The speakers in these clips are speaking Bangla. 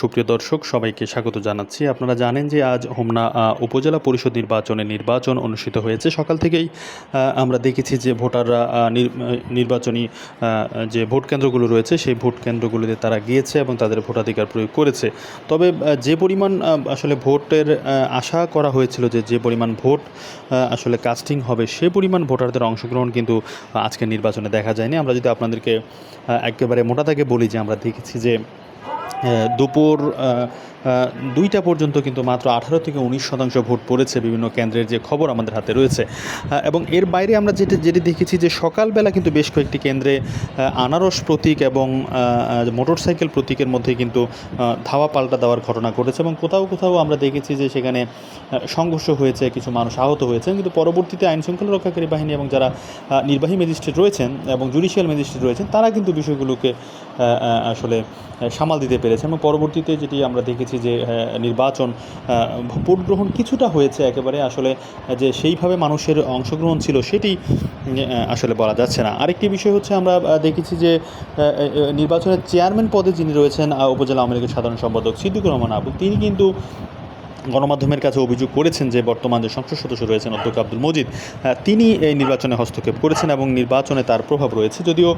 সুপ্রিয় দর্শক, সবাইকে স্বাগত জানাচ্ছি। আপনারা জানেন যে আজ হোমনা উপজেলা পরিষদ নির্বাচনে নির্বাচন অনুষ্ঠিত হয়েছে। সকাল থেকেই আমরা দেখেছি যে ভোটাররা নির্বাচনী যে ভোট কেন্দ্রগুলো রয়েছে, সেই ভোট কেন্দ্রগুলোতে তারা গিয়েছে এবং তাদের ভোটাধিকার প্রয়োগ করেছে। তবে যে পরিমাণ আসলে ভোটের আশা করা হয়েছিল যে যে পরিমাণ ভোট আসলে কাস্টিং হবে, সে পরিমাণ ভোটারদের অংশগ্রহণ কিন্তু আজকের নির্বাচনে দেখা যায়নি। আমরা যদি আপনাদেরকে একেবারে মোটা থেকে বলি যে আমরা দেখেছি যে দুপুর দুইটা পর্যন্ত কিন্তু মাত্র আঠারো থেকে উনিশ শতাংশ ভোট পড়েছে বিভিন্ন কেন্দ্রের যে খবর আমাদের হাতে রয়েছে। এবং এর বাইরে আমরা যেটি যেটি দেখেছি যে সকালবেলা কিন্তু বেশ কয়েকটি কেন্দ্রে আনারস প্রতীক এবং মোটরসাইকেল প্রতীকের মধ্যে কিন্তু ধাওয়া পাল্টা দেওয়ার ঘটনা ঘটেছে এবং কোথাও কোথাও আমরা দেখেছি যে সেখানে সংঘর্ষ হয়েছে কিছু মানুষ আহত হয়েছেন কিন্তু পরবর্তীতে আইন শৃঙ্খলা রক্ষাকারী বাহিনী এবং যারা নির্বাহী ম্যাজিস্ট্রেট রয়েছেন এবং জুডিশিয়াল ম্যাজিস্ট্রেট রয়েছেন তারা কিন্তু বিষয়গুলোকে আসলে আহ, সামাল দিতে পেরেছে এবং পরবর্তীতে যেটি আমরা দেখেছি যে নির্বাচন ভোট গ্রহণ কিছুটা হয়েছে একেবারে। আসলে যে সেইভাবে মানুষের অংশগ্রহণ ছিল সেটি আসলে বলা যাচ্ছে না। আরেকটি বিষয় হচ্ছে আমরা দেখেছি যে নির্বাচনের চেয়ারম্যান পদে যিনি রয়েছেন উপজেলা আওয়ামী লীগের সাধারণ সম্পাদক সিদ্দিকুর রহমান আবু, তিনি কিন্তু গণমাধ্যমের কাছে অভিযোগ করেছেন যে বর্তমান যে সংসদ সদস্য রয়েছেন অধ্যক্ষ আব্দুল মজিদ তিনি এই নির্বাচনে হস্তক্ষেপ করেছেন এবং নির্বাচনে তার প্রভাব রয়েছে। যদিও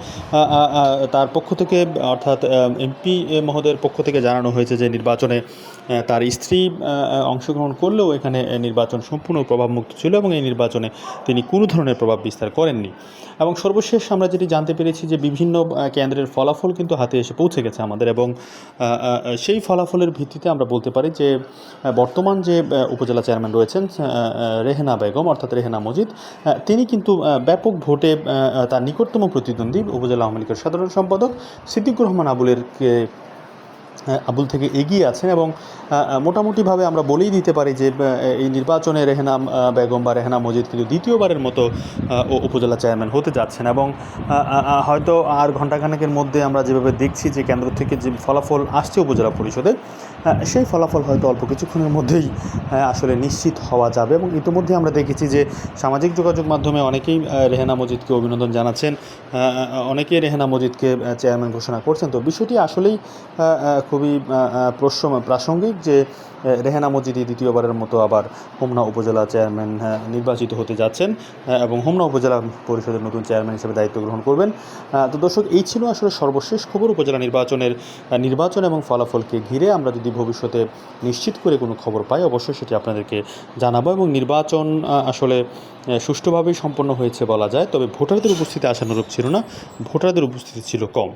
তার পক্ষ থেকে, অর্থাৎ এমপি মহোদয়ের পক্ষ থেকে জানানো হয়েছে যে নির্বাচনে তার স্ত্রী অংশগ্রহণ করলেও এখানে নির্বাচন সম্পূর্ণ প্রভাবমুক্ত ছিল এবং এই নির্বাচনে তিনি কোনো ধরনের প্রভাব বিস্তার করেননি। এবং সর্বশেষ আমরা যেটি জানতে পেরেছি যে বিভিন্ন কেন্দ্রের ফলাফল কিন্তু হাতে এসে পৌঁছে গেছে আমাদের এবং সেই ফলাফলের ভিত্তিতে আমরা বলতে পারি যে বর্তমান যে উপজেলা চেয়ারম্যান রয়েছেন রেহেনা বেগম, অর্থাৎ রেহেনা মজিদ তিনি কিন্তু ব্যাপক ভোটে তার নিকটতম প্রতিদ্বন্দ্বী উপজেলা আওয়ামী লীগের সাধারণ সম্পাদক সিদ্দিকুর রহমান আবুলের আবুল থেকে এগিয়ে আছেন এবং মোটামুটিভাবে আমরা বলেই দিতে পারি যে এই নির্বাচনে রেহেনা বেগম বা রেহেনা মজিদ কিন্তু দ্বিতীয়বারের মতো উপজেলা চেয়ারম্যান হতে যাচ্ছেন এবং হয়তো আর ঘণ্টাখানেকের মধ্যে আমরা যেভাবে দেখছি যে কেন্দ্র থেকে যে ফলাফল আসছে উপজেলা পরিষদে সেই ফলাফল হয়তো অল্প কিছুক্ষণের মধ্যেই আসলে নিশ্চিত হওয়া যাবে এবং ইতিমধ্যে আমরা দেখেছি যে সামাজিক যোগাযোগ মাধ্যমে অনেকেই রেহেনা মজিদকে অভিনন্দন জানাচ্ছেন অনেকেই রেহেনা মজিদকে চেয়ারম্যান ঘোষণা করছেন। তো বিষয়টি আসলেই আহ, খুবই প্রসম- প্রাসঙ্গিক যে রেহেনা মজিদি দ্বিতীয়বারের মতো আবার হোমনা উপজেলা চেয়ারম্যান নির্বাচিত হতে যাচ্ছেন এবং হোমনা উপজেলা পরিষদের নতুন চেয়ারম্যান হিসেবে দায়িত্ব গ্রহণ করবেন। তো দর্শক, এই ছিল আসলে সর্বশেষ খবর উপজেলা নির্বাচনের নির্বাচন এবং ফলাফলকে ঘিরে। আমরা যদি ভবিষ্যতে নিশ্চিত করে কোনো খবর পাই, অবশ্যই সেটি আপনাদেরকে জানাব এবং নির্বাচন আসলে সুষ্ঠুভাবেই সম্পন্ন হয়েছে বলা যায়। তবে ভোটারদের উপস্থিতি আশানুরূপ ছিল না। ভোটারদের উপস্থিতি ছিল কম।